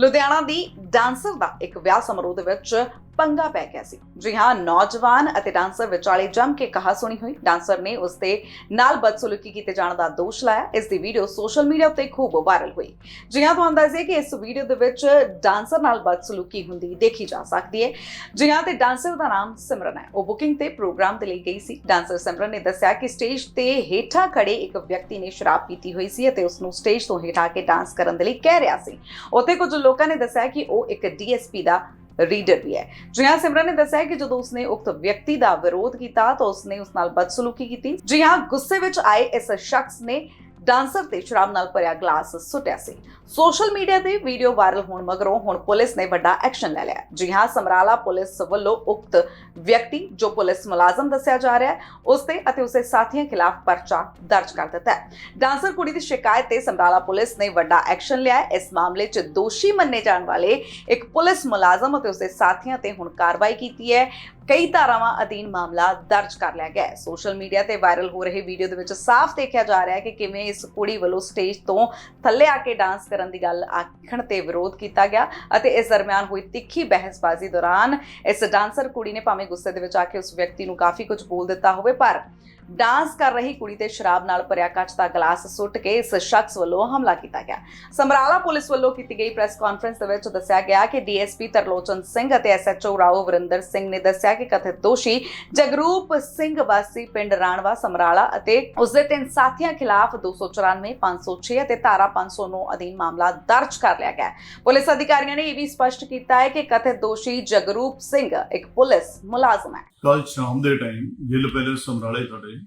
ਲੁਧਿਆਣਾ ਦੀ dancer ਦਾ ਇੱਕ ਵਿਆਹ ਸਮਾਰੋਹ ਦੇ ਵਿੱਚ ਪੰਗਾ ਪੈ ਗਿਆ ਸੀ। ਜੀ ਹਾਂ, ਨੌਜਵਾਨ ਅਤੇ ਡਾਂਸਰ ਵਿਚਾਲੇ ਜੰਮ ਕੇ ਕਹਾ ਸੁਣੀ ਹੋਈ ਡਾਂਸਰ ਨੇ ਉਸ ਦੇ ਨਾਲ ਬਦਸਲੂਕੀ ਕੀਤੇ ਜਾਣ ਦਾ ਦੋਸ਼ ਲਾਇਆ। ਇਸ ਦੀ ਵੀਡੀਓ ਸੋਸ਼ਲ ਮੀਡੀਆ ਉੱਤੇ ਖੂਬ ਵਾਇਰਲ ਹੋਈ। ਜੀ ਹਾਂ, ਤੁਹਾਨੂੰ ਦੱਸ ਦਈਏ ਕਿ ਇਸ ਵੀਡੀਓ ਦੇ ਵਿੱਚ ਡਾਂਸਰ ਨਾਲ ਬਦਸਲੂਕੀ ਹੁੰਦੀ ਦੇਖੀ ਜਾ ਸਕਦੀ ਹੈ। ਜੀ ਹਾਂ, ਤੇ ਡਾਂਸਰ ਦਾ ਨਾਮ ਸਿਮਰਨ ਹੈ। ਉਹ ਬੁਕਿੰਗ ਤੇ ਪ੍ਰੋਗਰਾਮ ਦੇ ਲਈ ਗਈ ਸੀ। ਡਾਂਸਰ ਸਿਮਰਨ ਨੇ ਦੱਸਿਆ ਕਿ ਸਟੇਜ ਤੇ ਹੇਠਾਂ ਖੜੇ ਇੱਕ ਵਿਅਕਤੀ ਨੇ ਸ਼ਰਾਬ ਪੀਤੀ ਹੋਈ ਸੀ ਅਤੇ ਉਸ ਨੂੰ ਸਟੇਜ ਤੋਂ ਹੇਠਾਂ ਕੇ ਡਾਂਸ ਕਰਨ ਦੇ ਲਈ ਕਹਿ ਰਿਹਾ ਸੀ। ਉੱਥੇ ਕੁਝ ਲੋਕਾਂ ਨੇ ਦੱਸਿਆ ਕਿ ਉਹ ਇੱਕ ਡੀਐਸਪੀ ਦਾ ਰੀਡਰ ਵੀ ਹੈ। ਜੀ ਹਾਂ ਸਿਮਰਨ ਨੇ ਦੱਸਿਆ ਕਿ ਜਦੋਂ ਉਸਨੇ ਉਕਤ ਵਿਅਕਤੀ ਦਾ ਵਿਰੋਧ ਕੀਤਾ ਤਾਂ ਉਸਨੇ ਉਸ ਨਾਲ ਬਦਸਲੂਕੀ ਕੀਤੀ। ਜੀ ਹਾਂ ਗੁੱਸੇ ਵਿੱਚ ਆਏ ਇਸ ਸ਼ਖਸ ਨੇ ਡਾਂਸਰ ਤੇ ਸ਼ਰਾਬ ਨਾਲ ਭਰਿਆ ਗਲਾਸ ਸੁੱਟਿਆ ਸੀ। ਸੋਸ਼ਲ ਮੀਡੀਆ ਤੇ ਵੀਡੀਓ ਵਾਇਰਲ ਹੋਣ ਮਗਰੋਂ ਹੁਣ ਪੁਲਿਸ ਨੇ ਵੱਡਾ ਐਕਸ਼ਨ ਲੈ ਲਿਆ। ਜੀ ਹਾਂ, ਸਮਰਾਲਾ ਪੁਲਿਸ ਵੱਲੋਂ ਉਕਤ ਵਿਅਕਤੀ ਜੋ ਪੁਲਿਸ ਮੁਲਾਜ਼ਮ ਦੱਸਿਆ ਜਾ ਰਿਹਾ ਹੈ, ਉਸ ਤੇ ਅਤੇ ਉਸਦੇ ਸਾਥੀਆਂ ਖਿਲਾਫ ਪਰਚਾ ਦਰਜ ਕਰ ਦਿੱਤਾ ਹੈ। ਡਾਂਸਰ ਕੁੜੀ ਦੀ ਸ਼ਿਕਾਇਤ ਤੇ ਸਮਰਾਲਾ ਪੁਲਿਸ ਨੇ ਵੱਡਾ ਐਕਸ਼ਨ ਲਿਆ ਇਸ ਮਾਮਲੇ 'ਚ ਦੋਸ਼ੀ ਮੰਨੇ ਜਾਣ ਵਾਲੇ ਇੱਕ ਪੁਲਿਸ ਮੁਲਾਜ਼ਮ ਅਤੇ ਉਸਦੇ ਸਾਥੀਆਂ ਤੇ ਹੁਣ ਕਾਰਵਾਈ ਕੀਤੀ ਹੈ। ਕਈ ਧਾਰਾਵਾਂ ਅਧੀਨ ਮਾਮਲਾ ਦਰਜ ਕਰ ਲਿਆ ਗਿਆ ਹੈ। ਸੋਸ਼ਲ ਮੀਡੀਆ ਤੇ ਵਾਇਰਲ ਹੋ ਰਹੇ ਵੀਡੀਓ ਦੇ ਵਿੱਚ ਸਾਫ਼ ਦੇਖਿਆ ਜਾ ਰਿਹਾ ਹੈ ਕਿ ਕਿਵੇਂ ਇਸ ਕੁੜੀ ਵੱਲੋਂ ਸਟੇਜ ਤੋਂ ਥੱਲੇ ਆ ਕੇ ਡਾਂਸ ਕਰਨ ਦੀ ਗੱਲ ਆਖਣ ਤੇ ਵਿਰੋਧ ਕੀਤਾ ਗਿਆ ਅਤੇ ਇਸ ਦਰਮਿਆਨ ਹੋਈ ਤਿੱਖੀ ਬਹਿਸਬਾਜ਼ੀ ਦੌਰਾਨ ਇਸ ਡਾਂਸਰ ਕੁੜੀ ਨੇ ਭਾਵੇਂ ਗੁੱਸੇ ਦੇ ਵਿੱਚ ਆ ਕੇ ਉਸ ਵਿਅਕਤੀ ਨੂੰ ਕਾਫੀ ਕੁਝ ਬੋਲ ਦਿੱਤਾ ਹੋਵੇ, ਪਰ ਡਾਂਸ ਕਰ ਰਹੀ ਕੁੜੀ ਤੇ ਸ਼ਰਾਬ ਨਾਲ ਭਰਿਆ ਕੱਚ ਦਾ ਗਲਾਸ ਸੁੱਟ ਕੇ ਇਸ ਸ਼ਖਸ ਵੱਲੋਂ ਹਮਲਾ ਕੀਤਾ ਗਿਆ। ਸਮਰਾਲਾ ਪੁਲਿਸ ਵੱਲੋਂ ਕੀਤੀ ਗਈ ਪ੍ਰੈਸ ਕਾਨਫਰੰਸ ਦੇ ਵਿੱਚ ਦੱਸਿਆ ਗਿਆ ਕਿ ਡੀਐਸਪੀ ਤਰਲੋਚਨ ਸਿੰਘ ਅਤੇ ਐਸਐਚਓ ਰਾਓ ਵਰਿੰਦਰ ਸਿੰਘ ਨੇ ਦੱਸਿਆ ਕਿ ਕਥਿਤ ਦੋਸ਼ੀ ਜਗਰੂਪ ਸਿੰਘ ਵਾਸੀ ਪਿੰਡ ਰਾਣਵਾ, ਸਮਰਾਲਾ ਅਤੇ ਉਸ ਦੇ ਤਿੰਨ ਸਾਥੀਆਂ ਖਿਲਾਫ 294 506 ਅਤੇ ਧਾਰਾ 509 ਅਧੀਨ ਮਾਮਲਾ ਦਰਜ ਕਰ ਲਿਆ ਗਿਆ ਪੁਲਿਸ ਅਧਿਕਾਰੀਆਂ ਨੇ ਇਹ ਵੀ ਸਪਸ਼ਟ ਕੀਤਾ ਹੈ ਕਿ ਕਥਿਤ ਦੋਸ਼ੀ ਜਗਰੂਪ ਸਿੰਘ ਇੱਕ ਪੁਲਿਸ ਮੁਲਾਜ਼ਮ ਹੈ। ਕੱਲ ਸ਼ਾਮ ਦੇ ਟਾਈਮ ਗਿੱਲ ਪੈਲੇਸ ਸਮਰਾਲੇ ਸਾਡੇ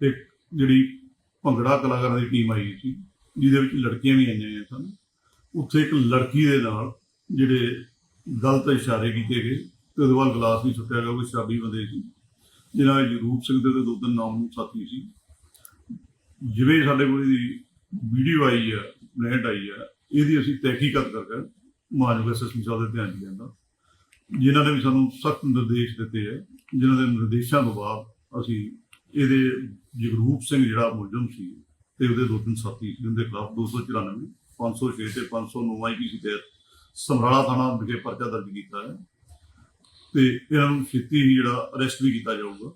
ਇੱਕ ਜਿਹੜੀ ਭੰਗੜਾ ਕਲਾਕਾਰਾਂ ਦੀ ਟੀਮ ਆਈ ਸੀ, ਜਿਹਦੇ ਵਿੱਚ ਲੜਕੀਆਂ ਵੀ ਆਈਆਂ ਹੋਈਆਂ ਸਨ, ਉੱਥੇ ਇੱਕ ਲੜਕੀ ਦੇ ਨਾਲ ਜਿਹੜੇ ਗਲਤ ਇਸ਼ਾਰੇ ਕੀਤੇ ਗਏ ਤੇ ਉਹਦੇ ਵੱਲ ਗਲਾਸ ਵੀ ਸੁੱਟਿਆ ਗਿਆ ਕੋਈ ਸ਼ਰਾਬੀ ਬੰਦੇ ਸੀ, ਜਿਹਨਾਂ ਵਿੱਚ ਰੂਪ ਸਿੰਘ ਦੇ ਦੋ ਤਿੰਨ ਨਾਮ ਸਾਥੀ ਸੀ। ਜਿਵੇਂ ਸਾਡੇ ਕੋਲ ਇਹਦੀ ਵੀਡੀਓ ਆਈ ਆ ਪਲੇਟ ਆਈ ਆ, ਇਹਦੀ ਅਸੀਂ ਤਹਿਕੀਕਤ ਕਰਕੇ ਮਾਨਯੋਗ ਐਸਐਸਪੀ ਸਾਹਿਬ ਦੇ ਧਿਆਨ 'ਚ ਲਿਆਂਦਾ। ਜਿਨ੍ਹਾਂ ਨੇ ਵੀ ਸਾਨੂੰ ਸਖਤ ਨਿਰਦੇਸ਼ ਦਿੱਤੇ ਹੈ ਜਿਨ੍ਹਾਂ ਦੇ ਨਿਰਦੇਸ਼ਾਂ ਤੋਂ ਬਾਅਦ ਅਸੀਂ ਇਹਦੇ ਜਗਰੂਪ ਸਿੰਘ ਜਿਹੜਾ ਮੁਲਜ਼ਮ ਸੀ ਤੇ ਉਹਦੇ ਦੋ ਤਿੰਨ ਸਾਥੀ ਸੀ ਉਹਦੇ ਖਿਲਾਫ 294 506 ਤੇ 509 ਆਈਪੀਸੀ ਤਹਿਤ ਸਮਰਾਲਾ ਥਾਣਾ ਵਿਖੇ ਪਰਚਾ ਦਰਜ ਕੀਤਾ ਹੈ। ਤੇ ਇਹਨਾਂ ਨੂੰ ਛੇਤੀ ਹੀ ਜਿਹੜਾ ਅਰੈਸਟ ਵੀ ਕੀਤਾ ਜਾਊਗਾ।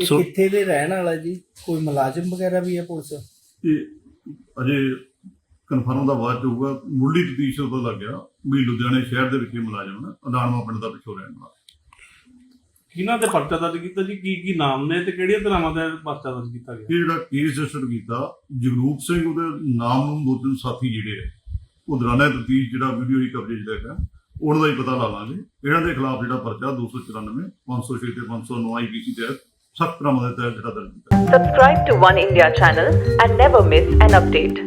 ਇਹ ਕਿੱਥੇ ਦੇ ਰਹਿਣ ਵਾਲਾ ਜੀ? ਕੋਈ ਮੁਲਾਜ਼ਮ ਵਗੈਰਾ ਵੀ ਹੈ ਪੁਲਿਸ? ਇਹ ਅਜੇ ਕਨਫਰਮ ਦਾ ਬਾਅਦ ਹੋਊਗਾ। ਮੁੱਢਲੀ ਤਫਤੀਸ਼ ਤੋਂ ਲੱਗ ਗਿਆ ਵੀ ਲੁਧਿਆਣੇ ਸ਼ਹਿਰ ਦੇ ਵਿੱਚ ਮੁਲਾਜ਼ਮ ਹੈ ਅਦਾਨਵਾ ਪਿੰਡ ਦਾ ਪਿੱਛੋਂ ਰਹਿਣ ਵਾਲਾ। ਕਿਹਨਾਂ ਤੇ ਪਰਚਾ ਦਰਜ ਕੀਤਾ ਜੀ? ਕੀ ਕੀ ਨਾਮ ਨੇ ਤੇ ਕਿਹੜੀਆਂ ਧਰਾਵਾਂ ਤੇ ਪਰਚਾ ਦਰਜ ਕੀਤਾ ਗਿਆ? ਇਹ ਜਿਹੜਾ ਕੇਸ ਰਜਿਸਟਰ ਕੀਤਾ ਜਗਰੂਪ ਸਿੰਘ ਉਹਦੇ ਨਾਮ ਨੂੰ ਦੋ ਤਿੰਨ ਸਾਥੀ ਜਿਹੜੇ ਆ ਉਹ ਦੌਰਾਨਾ ਤਫਤੀਸ਼ ਜਿਹੜਾ ਵੀਡੀਓ ਹੀ ਕਵਰੇਜ ਦਾ ਹੈਗਾ ਉਹਨਾਂ ਦਾ ਹੀ ਪਤਾ ਲਾ ਲਾਂਗੇ। ਇਹਨਾਂ ਦੇ ਖਿਲਾਫ ਜਿਹੜਾ ਪਰਚਾ 294 506 ਤੇ 509 ਆਈਪੀਸੀ ਤਹਿਤ ਸਖਤ ਤਰ੍ਹਾਂ ਦੇ ਤਹਿਤ ਜਿਹੜਾ ਦਰਜ ਕੀਤਾ Subscribe to One India channel and never miss an update.